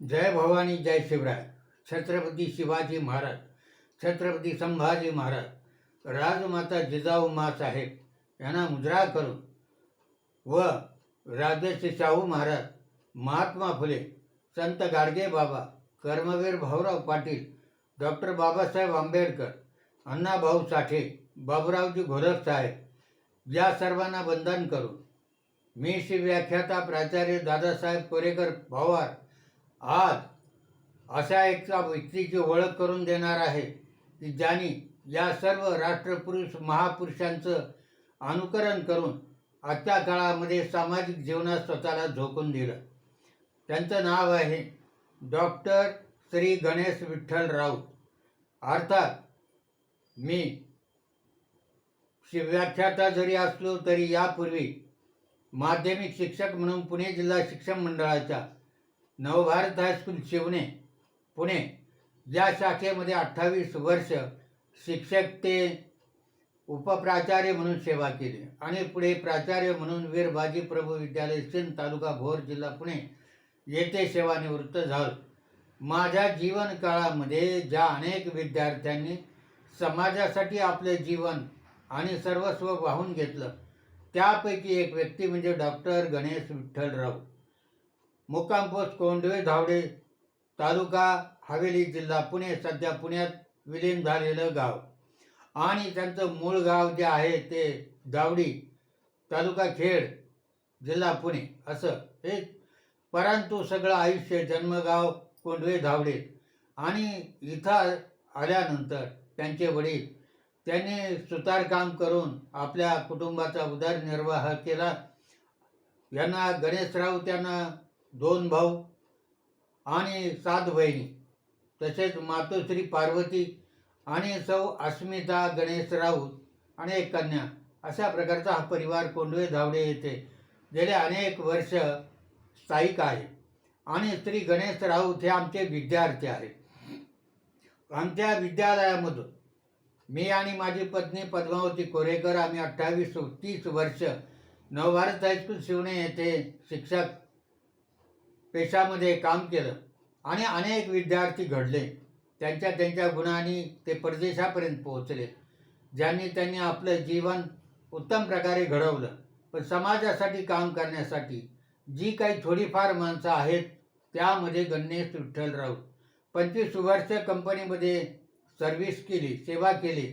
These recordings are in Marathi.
जय भवानी जय शिवराय. छत्रपती शिवाजी महाराज छत्रपती संभाजी महाराज राजमाता जिजाऊ साहेब यांना मुजरा करून व राजर्षी शाहू महाराज महात्मा फुले संत गाडगे बाबा कर्मवीर भाऊराव पाटील डॉक्टर बाबासाहेब आंबेडकर अण्णाभाऊ साठे बाबुरावजी घोलप साहेब या सर्वांना वंदन करू मी श्री व्याख्याता प्राचार्य दादासाहेब कोरेकर पवार आज अशा एका व्यक्तीची ओळख करून देणार आहे की ज्यांनी या सर्व राष्ट्रपुरुष महापुरुषांचं अनुकरण करून आजच्या काळामध्ये सामाजिक जीवनात स्वतःला झोकून दिलं. त्यांचं नाव आहे डॉक्टर श्री गणेश विठ्ठल राऊत. अर्थात मी शिव्याख्याता जरी असलो तरी यापूर्वी माध्यमिक शिक्षक म्हणून पुणे जिल्हा शिक्षण मंडळाच्या नवभारत हायस्कूल शिवणे पुणे. या शाखेमध्ये अठ्ठावीस वर्ष शिक्षक ते उपप्राचार्य म्हणून सेवा केली. आणि पुढे प्राचार्य म्हणून वीर बाजी प्रभू विद्यालय सिंध तालुका भोर जिल्हा पुणे येथे सेवानिवृत्त झालो. माझ्या जीवन काळामध्ये ज्या अनेक विद्यार्थ्यांनी समाजासाठी आपले जीवन आणि सर्वस्व वाहून घेतलं त्यापैकी एक व्यक्ती म्हणजे डॉक्टर गणेश विठ्ठलराव. मुक्काम पोस्ट कोंडवे धावडे तालुका हवेली जिल्हा पुणे सध्या पुण्यात विलीन झालेलं गाव. आणि त्यांचं मूळ गाव जे आहे ते धावडी तालुका खेड जिल्हा पुणे असं हे परंतु सगळं आयुष्य जन्मगाव कोंडवे धावडे. आणि इथं आल्यानंतर त्यांचे वडील त्यांनी सुतारकाम करून आपल्या कुटुंबाचा उदरनिर्वाह केला. यांना गणेशराव त्यांना दोन भाऊ आणि सात बहिणी. तसेच मातोश्री पार्वती आणि सौ अस्मिता गणेश राऊत आणि एक कन्या. अशा प्रकारचा हा परिवार कोंडवे धावडे येथे गेले अनेक वर्ष स्थायिक आहे. आणि श्री गणेश राऊत हे आमचे विद्यार्थी आहेत. आमच्या विद्यालयामधून मी आणि माझी पत्नी पद्मावती कोरेकर आम्ही अठ्ठावीस तीस वर्ष नवभारत हायस्कूल शिवणे येथे शिक्षक पेशामध्ये काम केलं आणि अनेक विद्यार्थी घडले. त्यांच्या त्यांच्या गुणांनी ते परदेशापर्यंत पोहोचले ज्यांनी त्यांनी आपलं जीवन उत्तम प्रकारे घडवलं. पण समाजासाठी काम करण्यासाठी जी काही थोडीफार माणसं आहेत त्यामध्ये गणेश विठ्ठलराव पंचवीस वर्ष कंपनीमध्ये सर्व्हिस केली सेवा केली.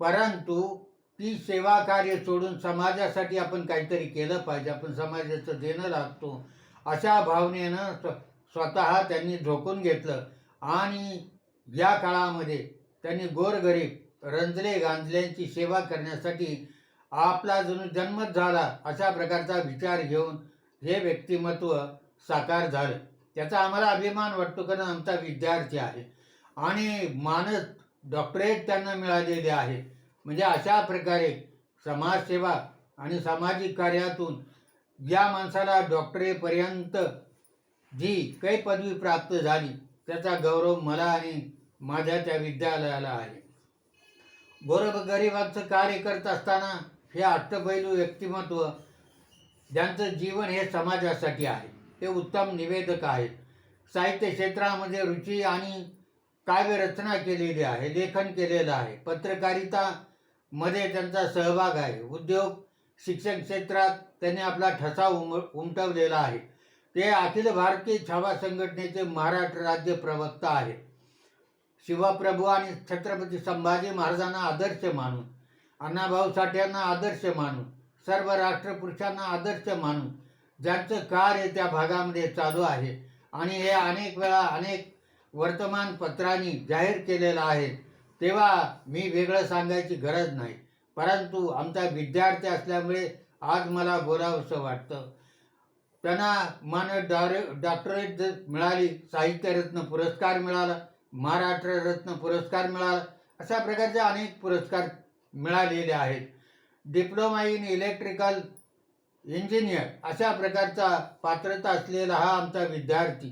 परंतु ती सेवा कार्य सोडून समाजासाठी आपण काहीतरी केलं पाहिजे. आपण समाजाचं देणं लागतो. अशा भावनेनं स्व स्वतः त्यांनी झोकून घेतलं. आणि या काळामध्ये त्यांनी गोरगरीब रंजले गांजल्यांची सेवा करण्यासाठी आपला जणू जन्मच झाला अशा प्रकारचा विचार घेऊन हे व्यक्तिमत्व साकार झालं. त्याचा आम्हाला अभिमान वाटतो कारण आमचा विद्यार्थी आहे. आणि मानस डॉक्टरेट त्यांना मिळालेले आहे. म्हणजे अशा प्रकारे समाजसेवा आणि सामाजिक कार्यातून ज्या माणसाला डॉक्टरेपर्यंत जी काही पदवी प्राप्त झाली त्याचा गौरव मला आणि माझ्या त्या विद्यालयाला आहे. गोरब गरिबांचं कार्य करत असताना हे अष्टपैलू व्यक्तिमत्व ज्यांचं जीवन हे समाजासाठी आहे ते उत्तम निवेदक आहेत. साहित्य क्षेत्रामध्ये रुची आणि काव्यरचना केलेली आहे लेखन केलेलं आहे पत्रकारितामध्ये त्यांचा सहभाग आहे उद्योग शिक्षण क्षेत्रात त्यांनी आपला ठसा उम उमटवलेला आहे. ते अखिल भारतीय छावा संघटनेचे महाराष्ट्र राज्य प्रवक्ता आहेत. शिवप्रभू आणि छत्रपती संभाजी महाराजांना आदर्श मानून अण्णाभाऊ साठ्यांना आदर्श मानून सर्व राष्ट्रपुरुषांना आदर्श मानून ज्यांचं कार्य त्या भागामध्ये चालू आहे आणि हे अनेक वेळा अनेक वर्तमानपत्रांनी जाहीर केलेलं आहे तेव्हा मी वेगळं सांगायची गरज नाही. परंतु आमचा विद्यार्थी असल्यामुळे आज मला बोलावंसं वाटतं. त्यांना मान डॉरे डॉक्टरेट मिळाली साहित्यरत्न पुरस्कार मिळाला महाराष्ट्र रत्न पुरस्कार मिळाला अशा प्रकारचे अनेक पुरस्कार मिळालेले आहेत. डिप्लोमा इन इलेक्ट्रिकल इंजिनियर अशा प्रकारचा पात्रता असलेला हा आमचा विद्यार्थी.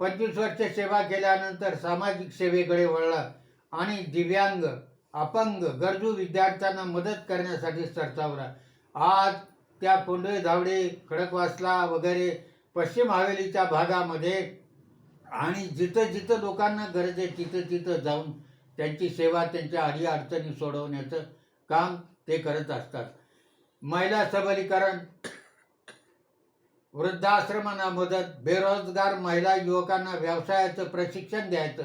पंचवीस वर्ष सेवा केल्यानंतर सामाजिक सेवेकडे वळला आणि दिव्यांग अपंग गरजू विद्यार्थ्यांना मदत करण्यासाठी सरसावला आज त्या कोंडळे धावडे खडकवासला वगैरे पश्चिम हवेलीच्या भागामध्ये आणि जिथं जिथं लोकांना गरज आहे तिथं तिथं जाऊन त्यांची सेवा त्यांच्या अडी अडचणी सोडवण्याचं काम ते करत असतात. महिला सबलीकरण वृद्धाश्रमांना मदत बेरोजगार महिला युवकांना व्यवसायाचं प्रशिक्षण द्यायचं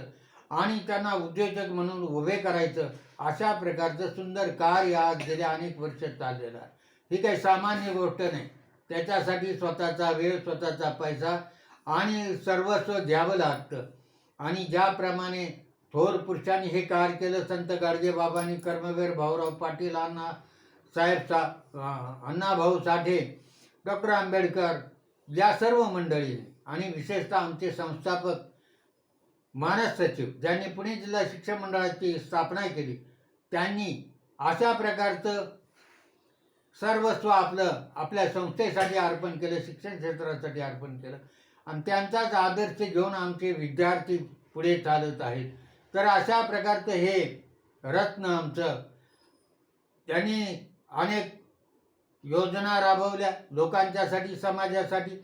आणि त्यांना उद्योजक म्हणून उभे करायचं. अशा प्रकारचं सुंदर कार्य आज गेल्या अनेक वर्ष चाललेलं आहे. ही काही सामान्य गोष्ट नाही. त्याच्यासाठी स्वतःचा वेळ स्वतःचा पैसा आणि सर्वस्व द्यावं लागतं. आणि ज्याप्रमाणे थोर पुरुषांनी हे कार्य केलं संत गाडगेबाबांनी कर्मवीर भाऊराव पाटील अण्णा साहेब सा अण्णाभाऊ साठे डॉक्टर आंबेडकर या सर्व मंडळी आणि विशेषतः आमचे संस्थापक मानस सचिव ज्यांनी पुणे जिल्हा शिक्षण मंडळाची स्थापना केली. त्यांनी अशा प्रकारचं सर्वस्व आपलं आपल्या संस्थेसाठी अर्पण केलं शिक्षण क्षेत्रासाठी अर्पण केलं. आणि त्यांचाच आदर्श घेऊन आमचे विद्यार्थी पुढे चालत आहेत. तर अशा प्रकारचं हे रत्न आमचं त्यांनी अनेक योजना राबवल्या. लोकांच्यासाठी समाजासाठी.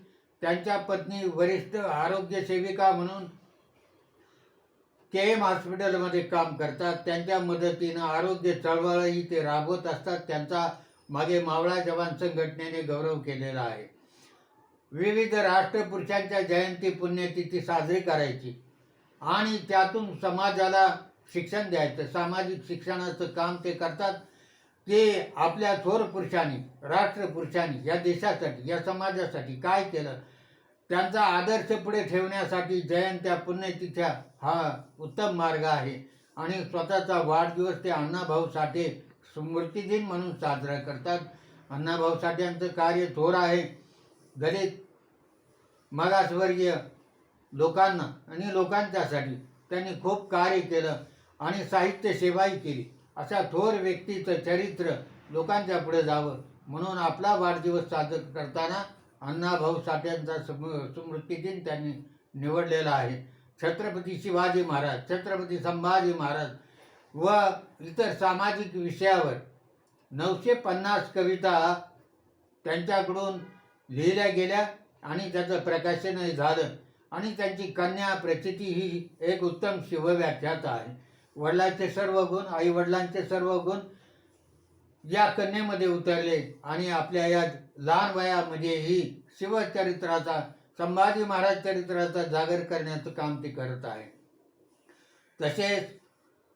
त्यांच्या पत्नी वरिष्ठ आरोग्य सेविका म्हणून के एम हॉस्पिटलमध्ये काम करतात. त्यांच्या मदतीनं आरोग्य चळवळही ते राबवत असतात. त्यांचा मागे मावळा जवान संघटनेने गौरव केलेला आहे. विविध राष्ट्रपुरुषांच्या जयंती पुण्यतिथी साजरी करायची आणि त्यातून समाजाला शिक्षण द्यायचं. सामाजिक शिक्षणाचं काम ते करतात. ते आपल्या थोर पुरुषांनी राष्ट्रपुरुषांनी या देशासाठी या समाजासाठी काय केलं? त्यांचा आदर्श पुढे ठेवण्यासाठी जयंत्या पुण्यतिथ्या हा उत्तम मार्ग आहे. आणि स्वतःचा वाढदिवस ते अण्णाभाऊ साठे स्मृतिदिन म्हणून साजरा करतात. अण्णाभाऊ साठे यांचं कार्य थोर आहे. दलित मागासवर्गीय लोकांना आणि लोकांच्यासाठी त्यांनी खूप कार्य केलं आणि साहित्य सेवाही केली. अशा थोर व्यक्तीचं चरित्र लोकांच्या पुढे जावं म्हणून आपला वाढदिवस साजरा करताना अण्णाभाऊ साठ्यांचा स्म स्मृतिदिन त्यांनी निवडलेला आहे. छत्रपती शिवाजी महाराज छत्रपती संभाजी महाराज व इतर सामाजिक विषयावर नऊशे पन्नास कविता त्यांच्याकडून लिहिल्या गेल्या आणि त्याचं प्रकाशनही झालं. आणि त्यांची कन्या प्रचिती ही एक उत्तम शिवव्याख्याता आहे. वडिलांचे सर्व गुण आई वडिलांचे सर्व गुण या कन्येमध्ये उतरले आणि आपल्या या लहान वयामध्येही शिवचरित्राचा संभाजी महाराज चरित्राचा जागर करण्याचं काम ते करत आहे. तसेच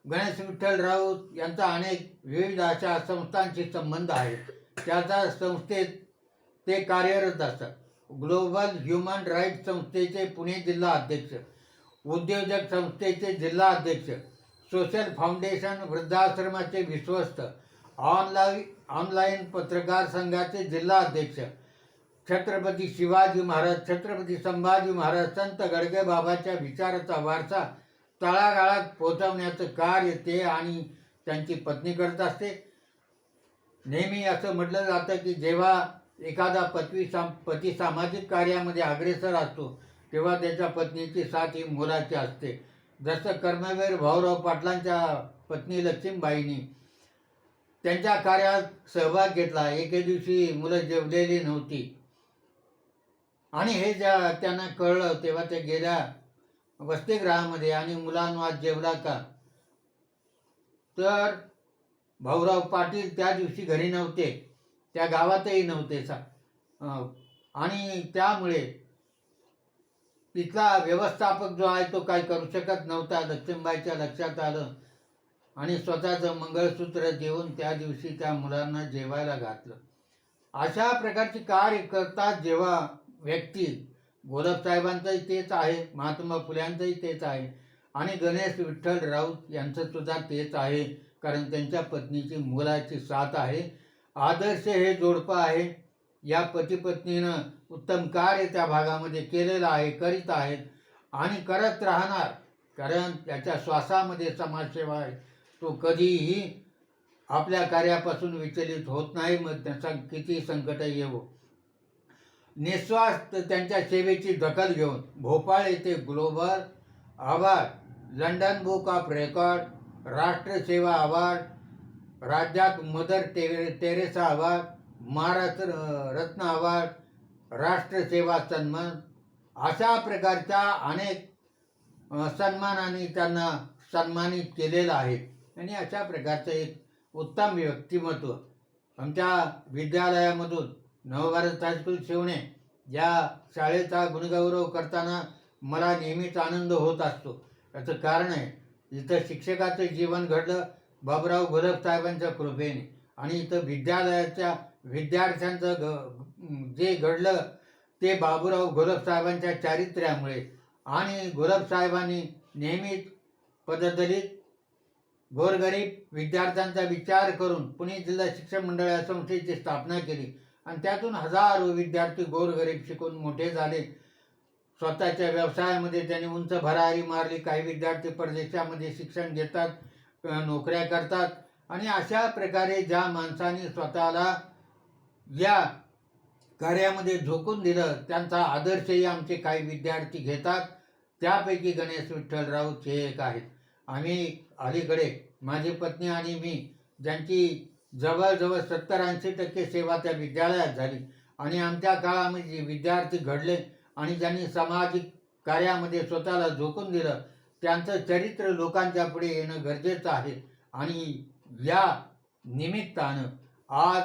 गणेश विठ्ठल राऊत यांचा अनेक विविध अशा संस्थांशी संबंध आहे त्याचा संस्थेत ते कार्यरत असतात. ग्लोबल ह्युमन राईट संस्थेचे पुणे जिल्हा अध्यक्ष उद्योजक संस्थेचे जिल्हा अध्यक्ष सोशल फाउंडेशन वृद्धाश्रमाचे विश्वस्त ऑनलाईन ऑनलाईन पत्रकार संघाचे जिल्हा अध्यक्ष छत्रपती शिवाजी महाराज छत्रपती संभाजी महाराज संत गडगेबाबाच्या विचाराचा वारसा तळागाळात पोहोचवण्याचं कार्य ते आणि त्यांची पत्नी करत असते. नेहमी असं म्हटलं जातं की जेव्हा एखादा पत्वी साम पती सामाजिक कार्यामध्ये अग्रेसर असतो तेव्हा त्याच्या पत्नीची साथ ही मोलाची असते. जसं कर्मवीर भाऊराव पाटलांच्या पत्नी लक्ष्मीबाईंनी त्यांच्या कार्यात सहभाग घेतला. एके दिवशी मुलं जेवलेली नव्हती. आणि हे ज्या त्यांना कळलं तेव्हा ते गेल्या वसतिगृहामध्ये आणि मुलांना जेवला का? तर भाऊराव पाटील त्या दिवशी घरी नव्हते. त्या गावातही नव्हते सा आणि त्यामुळे तिथला व्यवस्थापक जो आहे तो काय करू शकत नव्हता. लक्ष्मीबाईच्या लक्षात आलं. आणि स्वतःचं मंगळसूत्र देऊन त्या दिवशी त्या मुलांना जेवायला घातलं. अशा प्रकारची कार्य करतात जेव्हा व्यक्ती गोलपसाहेबांचंही तेच आहे महात्मा फुल्यांचंही तेच आहे आणि गणेश विठ्ठल राऊत यांचं सुद्धा तेच आहे कारण त्यांच्या पत्नीची मुलाची साथ आहे. आदर्श हे जोडपं आहे. या पतीपत्नीनं उत्तम कार्य त्या भागामध्ये केलेलं आहे करीत आहेत आणि करत राहणार कारण त्याच्या श्वासामध्ये समाजसेवा आहे. तो कधीही आपल्या कार्यापासून विचलित होत नाही मग त्यांचा किती संकट येवो निस्वार्थ त्यांच्या सेवेची दखल घेऊन भोपाळ येथे global award London book of record राष्ट्रसेवा award राज्यात मदर टे Teresa award Maharashtra Ratna award राष्ट्रसेवा सन्मान अशा प्रकारच्या अनेक सन्मानाने त्यांना सन्मानित केलेलं आहे. आणि अशा प्रकारचं एक उत्तम व्यक्तिमत्व. आमच्या विद्यालयामधून नवभारत हायस्कूल शिवणे या शाळेचा गुणगौरव करताना मला नेहमीच आनंद होत असतो. याचं कारण आहे इथं शिक्षकाचं जीवन घडलं बाबुराव गोरख साहेबांच्या कृपेने. आणि इथं विद्यालयाच्या विद्यार्थ्यांचं ग जे घडलं ते बाबुराव गोरख साहेबांच्या चारित्र्यामुळे. आणि गोरख साहेबांनी नेहमीच पददलित गोरगरीब विद्यार्थ्यांचा विचार करून पुणे जिल्हा शिक्षण मंडळ या संस्थेची स्थापना केली. आणि त्यातून हजारो विद्यार्थी गोरगरीब शिकून मोठे झाले. स्वतःच्या व्यवसायामध्ये त्यांनी उंच भरारी मारली. काही विद्यार्थी परदेशामध्ये शिक्षण घेतात नोकऱ्या करतात. आणि अशा प्रकारे ज्या माणसाने स्वतःला या कार्यामध्ये झोकून दिलं त्यांचा आदर्शही आमचे काही विद्यार्थी घेतात. त्यापैकी गणेश विठ्ठल राऊत हे एक आहेत. आम्ही अलीकडे माझी पत्नी आणि मी ज्यांची जवळजवळ सत्तर ऐंशी टक्के सेवा त्या विद्यालयात झाली आणि आमच्या काळामध्ये जे विद्यार्थी घडले आणि ज्यांनी सामाजिक कार्यामध्ये स्वतःला झोकून दिलं त्यांचं चरित्र लोकांच्या पुढे येणं गरजेचं आहे. आणि या निमित्तानं आज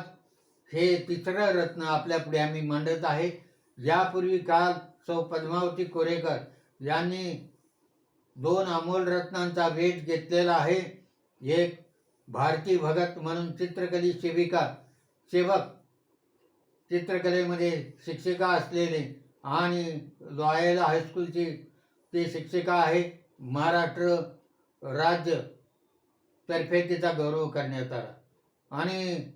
हे तिसरं रत्न आपल्यापुढे आम्ही मांडत आहे. यापूर्वी काल सौ पद्मावती कोरेकर यांनी दोन अमोल रत्नांचा वेध घेतलेला आहे. एक भारती भगत म्हणून चित्रकली सेविका सेवक. चित्रकलेमध्ये शिक्षिका असलेले आणि लॉयल हायस्कूलची ती शिक्षिका आहे. महाराष्ट्र राज्य तर्फे तिचा गौरव करण्यात आला. आणि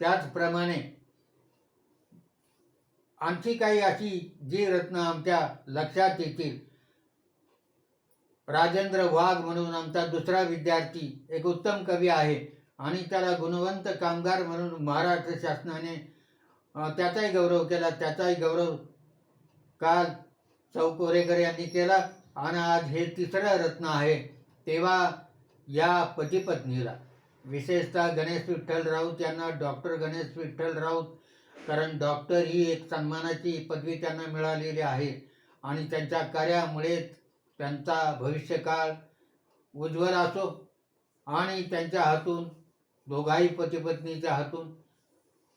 त्याचप्रमाणे आणखी काही अशी जी रत्न आमच्या लक्षात येतील राजेंद्र वाघ म्हणून आमचा दुसरा विद्यार्थी एक उत्तम कवी आहे आणि त्याला गुणवंत कामगार म्हणून महाराष्ट्र शासनाने त्याचाही गौरव केला. त्याचाही गौरव काल चौकोरेकर यांनी केला आणि आज हे तिसरं रत्न आहे तेव्हा या पतीपत्नीला. विशेषतः गणेश विठ्ठल राऊत यांना डॉक्टर गणेश विठ्ठल राऊत कारण डॉक्टर ही एक सन्मानाची पदवी त्यांना मिळालेली आहे आणि त्यांच्या कार्यामुळेच त्यांचा भविष्यकाळ उज्ज्वल असो आणि त्यांच्या हातून दोघाही पतीपत्नीच्या हातून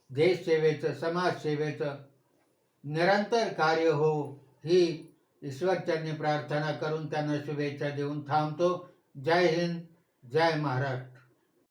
देशसेवेचं समाजसेवेचं निरंतर कार्य हो ही ईश्वरचरणी प्रार्थना करून त्यांना शुभेच्छा देऊन थांबतो. जय हिंद जय महाराष्ट्र.